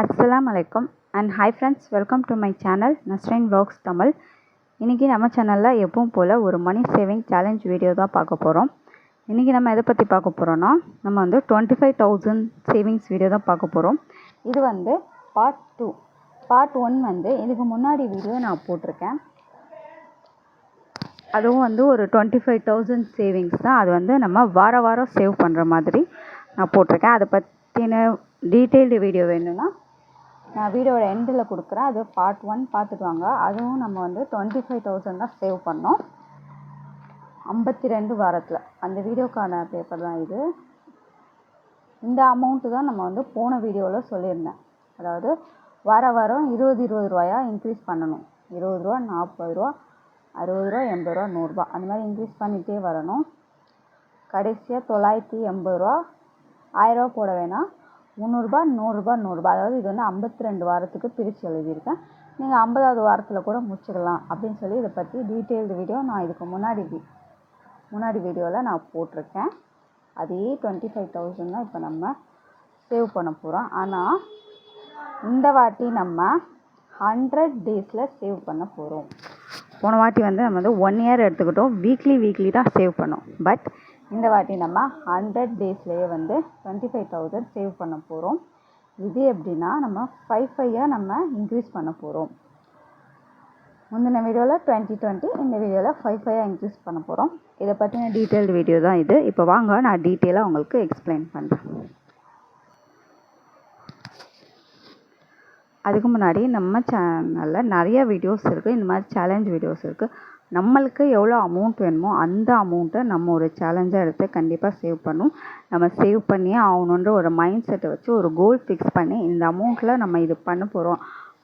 அஸ்ஸலாம் வலைக்கம் and hi friends welcome to my channel Nasreen vlogs Tamil இன்றைக்கி நம்ம சேனலில் எப்பவும் போல் ஒரு மணி சேவிங் சேலஞ்ச் வீடியோ தான் பார்க்க போகிறோம் இன்றைக்கி நம்ம எதை பற்றி பார்க்க போகிறோன்னா நம்ம வந்து twenty five thousand savings video தான் பார்க்க போகிறோம் இது வந்து பார்ட் டூ பார்ட் ஒன் வந்து இதுக்கு முன்னாடி வீடியோ நான் போட்டிருக்கேன். அதுவும் வந்து ஒரு டுவெண்ட்டி ஃபைவ் தௌசண்ட் சேவிங்ஸ் தான் அது வந்து நம்ம வார வாரம் சேவ் பண்ணுற மாதிரி நான் போட்டிருக்கேன். அதை பற்றின டீட்டெயில்டு வீடியோ வேணும்னா நான் வீடியோட எண்டில் கொடுக்குறேன். அது பார்ட் ஒன் பார்த்துட்டு வாங்க. அதுவும் நம்ம வந்து டுவெண்ட்டி ஃபைவ் தௌசண்ட் தான் சேவ் பண்ணோம். ஐம்பத்தி ரெண்டு வாரத்தில். அந்த வீடியோக்கான பேப்பர் தான் இது. இந்த அமௌண்ட்டு தான் நம்ம வந்து போன வீடியோவில் சொல்லியிருந்தேன். அதாவது வார வாரம் இருபது இருபது ரூபாயா இன்க்ரீஸ் பண்ணணும். இருபது ரூபா நாற்பது ரூபா அறுபது ரூபா எண்பது ரூபா நூறுரூவா அந்த மாதிரி இன்க்ரீஸ் பண்ணிகிட்டே வரணும். கடைசியாக தொள்ளாயிரத்தி எண்பது ரூபா. ஆயிரரூவா போட வேணாம். முந்நூறுரூபா நூறுரூபா நூறுரூபா அதாவது இது வந்து ஐம்பத்தி ரெண்டு வாரத்துக்கு பிரித்து எழுதியிருக்கேன். நீங்கள் ஐம்பதாவது வாரத்தில் கூட முடிச்சிடலாம் அப்படின்னு சொல்லி இதை பற்றி டீட்டெயில்டு வீடியோ நான் இதுக்கு முன்னாடி முன்னாடி வீடியோவில் நான் போட்டிருக்கேன். அதே டுவெண்ட்டி ஃபைவ் தௌசண்ட் தான் இப்போ நம்ம சேவ் பண்ண போகிறோம் ஆனால் இந்த வாட்டி நம்ம ஹண்ட்ரட் டேஸில் சேவ் பண்ண போகிறோம் போன வாட்டி வந்து நம்ம வந்து ஒன் இயர் எடுத்துக்கிட்டோம். வீக்லி வீக்லி தான் சேவ் பண்ணோம். பட் இந்த வாட்டி நம்ம ஹண்ட்ரட் டேஸ்லேயே வந்து டுவெண்ட்டி ஃபைவ் தௌசண்ட் சேவ் பண்ண போகிறோம் இது எப்படின்னா நம்ம ஃபைவ் ஃபைவாக நம்ம இன்க்ரீஸ் பண்ண போகிறோம் முந்தின வீடியோவில் டுவெண்ட்டி டுவெண்ட்டி இந்த வீடியோவில் ஃபைவ் ஃபைவாக இன்க்ரீஸ் பண்ண போகிறோம் இதை பற்றின டீட்டெயில்டு வீடியோ தான் இது. இப்போ வாங்க நான் டீட்டெயிலாக உங்களுக்கு எக்ஸ்பிளைன் பண்ணுறேன் அதுக்கு முன்னாடி நம்ம சேனலில் நிறைய வீடியோஸ் இருக்குது இந்த மாதிரி சேலஞ்ச் வீடியோஸ் இருக்குது நம்மளுக்கு எவ்வளோ அமௌண்ட் வேணுமோ அந்த அமௌண்ட்டை நம்ம ஒரு சேலஞ்சாக எடுத்து கண்டிப்பாக சேவ் பண்ணும் நம்ம சேவ் பண்ணியே ஆகணுன்ற ஒரு மைண்ட் செட்டை வச்சு ஒரு கோல் ஃபிக்ஸ் பண்ணி இந்த அமௌண்ட்டில் நம்ம இது பண்ண போகிறோம்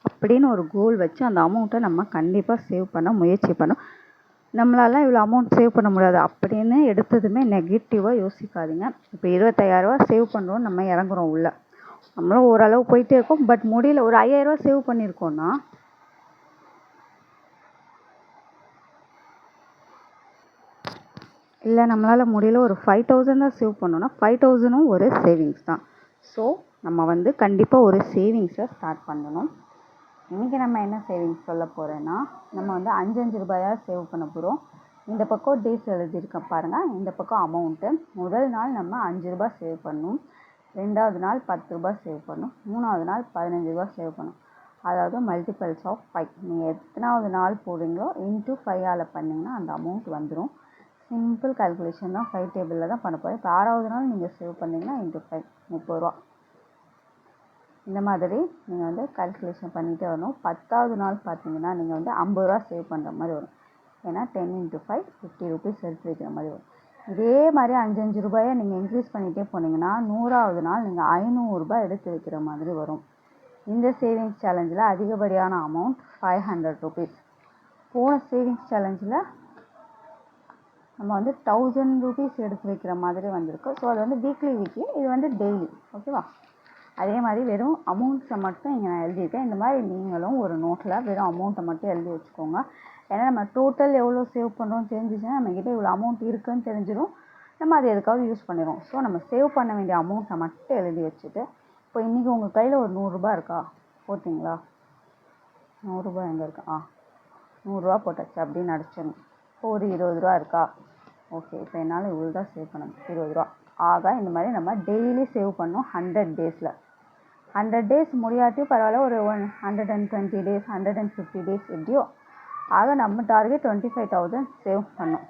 அப்படின்னு ஒரு கோல் வச்சு அந்த அமௌண்ட்டை நம்ம கண்டிப்பாக சேவ் பண்ண முயற்சி பண்ணும் நம்மளால இவ்வளோ அமௌண்ட் சேவ் பண்ண முடியாது அப்படின்னு எடுத்ததுமே நெகட்டிவாக யோசிக்காதீங்க. இப்போ இருபத்தையாயிரரூவா சேவ் பண்ணுறோம் நம்ம இறங்குறோம் உள்ள. நம்மளும் ஓரளவு போயிட்டே இருக்கோம். பட் முடியல ஒரு ஐயாயிரரூவா சேவ் பண்ணியிருக்கோன்னா இல்லை நம்மளால் முடியல ஒரு ஃபைவ் தௌசண்ட் தான் சேவ் பண்ணோன்னா ஃபைவ் தௌசண்டும் ஒரு சேவிங்ஸ் தான். ஸோ நம்ம வந்து கண்டிப்பாக ஒரு சேவிங்ஸை ஸ்டார்ட் பண்ணணும். இன்றைக்கி நம்ம என்ன சேவிங்ஸ் சொல்ல போகிறேன்னா நம்ம வந்து அஞ்சு அஞ்சு ரூபாயாக சேவ் பண்ண போகிறோம் இந்த பக்கம் டேஸ் எழுதியிருக்க பாருங்கள் இந்த பக்கம் அமௌண்ட்டு முதல் நாள் நம்ம அஞ்சு ரூபாய் சேவ் பண்ணணும். ரெண்டாவது நாள் பத்து ரூபாய் சேவ் பண்ணணும். மூணாவது நாள் பதினஞ்சு ரூபா சேவ் பண்ணணும். அதாவது மல்டிபிள்ஸ் ஆஃப் ஃபைவ் நீங்கள் எத்தனாவது நாள் போடுறீங்களோ இன்ட்டு ஃபைவால் பண்ணிங்கன்னா அந்த அமௌண்ட் வந்துடும் சிம்பிள் கால்குலேஷன் தான் ஃபைவ் டேபிளில் தான் பண்ண போகிறோம் இப்போ ஆறாவது நாள் நீங்கள் சேவ் பண்ணிங்கன்னா இன்ட்டு ஃபைவ் முப்பது ரூபா. இந்த மாதிரி நீங்கள் வந்து கால்குலேஷன் பண்ணிகிட்டே வரணும். பத்தாவது நாள் பார்த்தீங்கன்னா நீங்கள் வந்து ஐம்பது ரூபா சேவ் பண்ணுற மாதிரி வரும். ஏன்னா ten into five fifty rupees எடுத்து வைக்கிற மாதிரி வரும். இதே மாதிரி அஞ்சஞ்சு ரூபாயை நீங்கள் இன்க்ரீஸ் பண்ணிகிட்டே போனீங்கன்னா நூறாவது நாள் நீங்கள் ஐநூறுரூபா எடுத்து வைக்கிற மாதிரி வரும். இந்த சேவிங்ஸ் சேலஞ்சில் அதிகப்படியான அமௌண்ட் ஃபைவ் ஹண்ட்ரட் ருபீஸ் போன சேவிங்ஸ் சேலஞ்சில் நம்ம வந்து தௌசண்ட் ருபீஸ் எடுத்து வைக்கிற மாதிரி வந்திருக்கு. ஸோ அது வந்து வீக்லி வீக்லி இது வந்து டெய்லி ஓகேவா அதே மாதிரி வெறும் அமௌண்ட்ஸை மட்டும் இங்கே நான் எழுதியிருக்கேன். இந்த மாதிரி நீங்களும் ஒரு நோட்டில் வெறும் அமௌண்ட்டை மட்டும் எழுதி வச்சுக்கோங்க. ஏன்னா நம்ம டோட்டல் எவ்வளோ சேவ் பண்ணுறோம் தெரிஞ்சிச்சுன்னா நம்மக்கிட்ட இவ்வளோ அமௌண்ட் இருக்குன்னு தெரிஞ்சிடும் நம்ம அதை எதுக்காவது யூஸ் பண்ணிடுவோம் ஸோ நம்ம சேவ் பண்ண வேண்டிய அமௌண்ட்டை மட்டும் எழுதி வச்சுட்டு இப்போ இன்றைக்கி உங்கள் கையில் ஒரு நூறுரூபா இருக்கா? போட்டிங்களா? நூறுரூபா எங்கே இருக்கா? ஆ நூறுரூவா போட்டாச்சு அப்படின்னு அடிச்சிடணும் இப்போ ஒரு இருபது ரூபா இருக்கா? ஓகே இப்போ என்னால் இவ்வளோ தான் சேவ் பண்ணணும் இருபது ரூபா. ஆக இந்த மாதிரி நம்ம டெய்லி சேவ் பண்ணோம் ஹண்ட்ரட் டேஸில் ஹண்ட்ரட் டேஸ் முடியாட்டியும் பரவாயில்ல ஒரு one hundred and twenty days hundred and fifty days எப்படியோ. ஆக நம்ம target twenty five thousand save பண்ணோம்.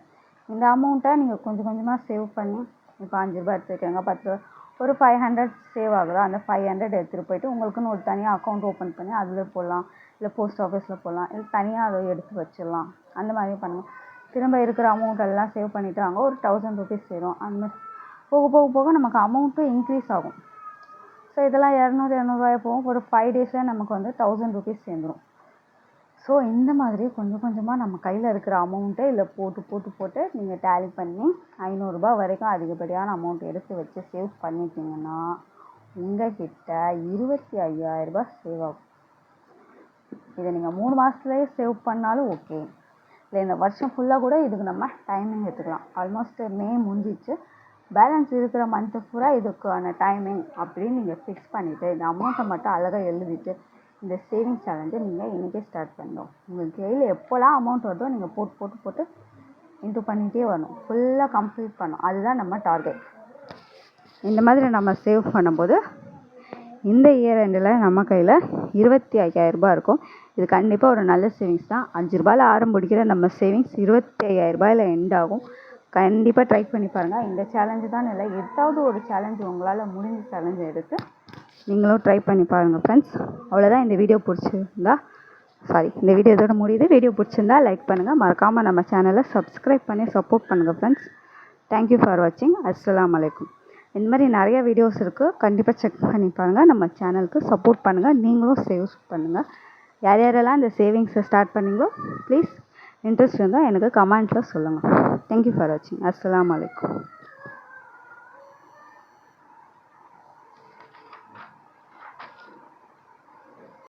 இந்த அமௌண்ட்டை நீங்கள் கொஞ்சம் கொஞ்சமாக சேவ் பண்ணி இப்போ அஞ்சு ரூபாய் எடுத்து வைக்கிறீங்க பத்து ரூபா. ஒரு ஃபைவ் ஹண்ட்ரட் சேவ் ஆகுதா? அந்த ஃபைவ் ஹண்ட்ரட் எடுத்துகிட்டு போயிட்டு உங்களுக்குன்னு ஒரு தனியாக அக்கௌண்ட் ஓப்பன் பண்ணி அதில் போடலாம். இல்லை போஸ்ட் ஆஃபீஸில் போடலாம். இல்லை தனியாக அதை எடுத்து வச்சிடலாம். அந்த மாதிரி பண்ணுங்க. திரும்ப இருக்கிற அமௌண்ட் எல்லாம் சேவ் பண்ணிவிட்டு வாங்க ஒரு தௌசண்ட் ருபீஸ் சேரும். அந்த போக போக போக நமக்கு அமௌண்ட்டும் இன்க்ரீஸ் ஆகும். ஸோ இதெல்லாம் இரநூறு இரநூறுவாய் போகும். ஒரு ஃபைவ் டேஸில் நமக்கு வந்து தௌசண்ட் ருபீஸ் சேர்ந்துடும் ஸோ இந்த மாதிரி கொஞ்சம் கொஞ்சமாக நம்ம கையில் இருக்கிற அமௌண்ட்டை இல்லை போட்டு போட்டு போட்டு நீங்கள் டேலி பண்ணி ஐநூறுரூபா வரைக்கும் அதிகப்படியான அமௌண்ட் எடுத்து வச்சு சேவ் பண்ணிட்டீங்கன்னா உங்ககிட்ட இருபத்தி ஐயாயிரரூபா சேவ் ஆகும். இதை நீங்கள் மூணு மாதத்துலேயே சேவ் பண்ணாலும் ஓகே இல்லை இந்த வருஷம் ஃபுல்லாக கூட இதுக்கு நம்ம டைமிங் எடுத்துக்கலாம். ஆல்மோஸ்ட் மே முடிஞ்சிச்சு. பேலன்ஸ் இருக்கிற மந்த்து பூரா இதுக்கான டைமிங் அப்படின்னு நீங்கள் ஃபிக்ஸ் பண்ணிவிட்டு இந்த அமௌண்ட்டை மட்டும் அழகாக எழுதிட்டு இந்த சேவிங்ஸ் சேலஞ்சை நீங்கள் இன்றைக்கே ஸ்டார்ட் பண்ணணும் உங்கள் கையில் எப்போல்லாம் அமௌண்ட் வருதோ நீங்கள் போட்டு போட்டு போட்டு இன்ட்டு பண்ணிகிட்டே வரணும். ஃபுல்லாக கம்ப்ளீட் பண்ணணும். அதுதான் நம்ம டார்கெட் இந்த மாதிரி நம்ம சேவ் பண்ணும்போது இந்த இயர் எண்டில் நம்ம கையில் இருபத்தி ஐயாயிரரூபா இருக்கும். இது கண்டிப்பாக ஒரு நல்ல சேவிங்ஸ் தான். அஞ்சு ரூபாயில் ஆரம்பிக்கிற நம்ம சேவிங்ஸ் இருபத்தி ஐயாயிரரூபாயில் எண்ட் ஆகும். கண்டிப்பாக ட்ரை பண்ணி பாருங்கள் இந்த சேலஞ்சு தான் இல்லை. ஏதாவது ஒரு சேலஞ்சு உங்களால் முடிஞ்ச சேலஞ்சு எடுத்து நீங்களும் ட்ரை பண்ணி பாருங்கள் ஃப்ரெண்ட்ஸ் அவ்வளோதான் இந்த வீடியோ பிடிச்சிருந்தா சாரி இந்த வீடியோ இதோட முடியுது. வீடியோ பிடிச்சிருந்தா லைக் பண்ணுங்கள் மறக்காமல் நம்ம சேனலை சப்ஸ்கிரைப் பண்ணி சப்போர்ட் பண்ணுங்கள் ஃப்ரெண்ட்ஸ் தேங்க்யூ ஃபார் வாட்சிங் அஸ்லாம் வலைக்கம் இந்த மாதிரி நிறைய வீடியோஸ் இருக்குது கண்டிப்பாக செக் பண்ணி பாருங்கள் நம்ம சேனலுக்கு சப்போர்ட் பண்ணுங்கள் நீங்களும் சேவ்ஸ் பண்ணுங்கள் யார் யாரெல்லாம் இந்த சேவிங்ஸை ஸ்டார்ட் பண்ணீங்களோ ப்ளீஸ் இன்ட்ரெஸ்ட் இருந்தால் எனக்கு கமெண்ட்டில் சொல்லுங்கள் தேங்க்யூ ஃபார் வாட்சிங் அஸ்லாம் வலைக்கம்